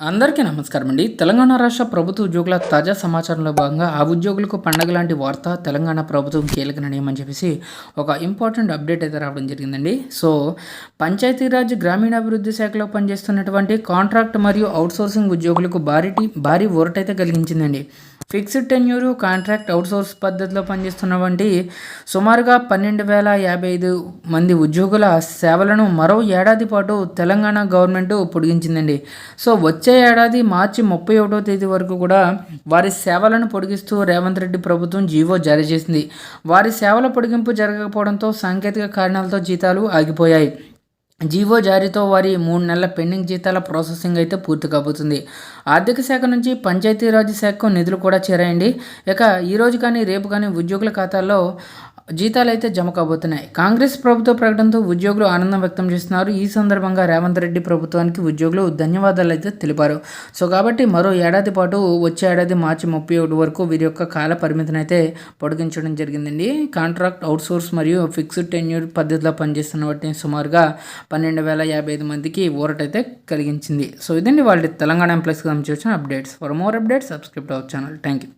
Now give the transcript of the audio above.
అందరికీ నమస్కారం అండి. తెలంగాణ రాష్ట్ర ప్రభుత్వ ఉద్యోగుల తాజా సమాచారంలో భాగంగా ఆ ఉద్యోగులకు పండగ లాంటి వార్త తెలంగాణ ప్రభుత్వం కీలక నిర్ణయం అని చెప్పేసి ఒక ఇంపార్టెంట్ అప్డేట్ అయితే రావడం జరిగిందండి. సో పంచాయతీరాజ్ గ్రామీణాభివృద్ధి శాఖలో పనిచేస్తున్నటువంటి కాంట్రాక్ట్ మరియు అవుట్సోర్సింగ్ ఉద్యోగులకు భారీ భారీ ఊరటైతే కలిగించిందండి. ఫిక్స్డ్ టెన్యూరు కాంట్రాక్ట్ అవుట్సోర్స్ పద్ధతిలో పనిచేస్తున్నటువంటి సుమారుగా పన్నెండు వేల యాభై ఐదు మంది ఉద్యోగుల సేవలను మరో ఏడాది పాటు తెలంగాణ గవర్నమెంట్ పొడిగించిందండి. సో వచ్చే వచ్చే ఏడాది మార్చి ముప్పై ఒకటో తేదీ వరకు కూడా వారి సేవలను పొడిగిస్తూ రేవంత్ రెడ్డి ప్రభుత్వం జీవో జారీ చేసింది. వారి సేవల పొడిగింపు జరగకపోవడంతో సాంకేతిక కారణాలతో జీతాలు ఆగిపోయాయి. జీవో జారీతో వారి మూడు నెలల పెండింగ్ జీతాల ప్రాసెసింగ్ అయితే పూర్తి కాబోతుంది. ఆర్థిక శాఖ నుంచి పంచాయతీరాజ్ శాఖకు నిధులు కూడా చేరాయండి. ఇక ఈరోజు కానీ రేపు కానీ ఉద్యోగుల ఖాతాల్లో జీతాలు అయితే జమ కాబోతున్నాయి. కాంగ్రెస్ ప్రభుత్వ ప్రకటనతో ఉద్యోగులు ఆనందం వ్యక్తం చేస్తున్నారు. ఈ సందర్భంగా రేవంత్ రెడ్డి ప్రభుత్వానికి ఉద్యోగులు ధన్యవాదాలు అయితే తెలిపారు. సో కాబట్టి మరో ఏడాది పాటు వచ్చే ఏడాది మార్చి ముప్పై ఒకటి వరకు వీరి యొక్క కాల పరిమితిని అయితే పొడిగించడం జరిగిందండి. కాంట్రాక్ట్ అవుట్సోర్స్ మరియు ఫిక్స్డ్ టెన్యూర్ పద్ధతిలో పనిచేస్తున్న వాటిని సుమారుగా పన్నెండు వేల యాభై ఐదు మందికి ఊరటైతే కలిగించింది. సో ఇదండి వాళ్ళ తెలంగాణ ఎంప్లాయీస్కి సంబంధించి వచ్చిన updates. For more updates subscribe our channel thank you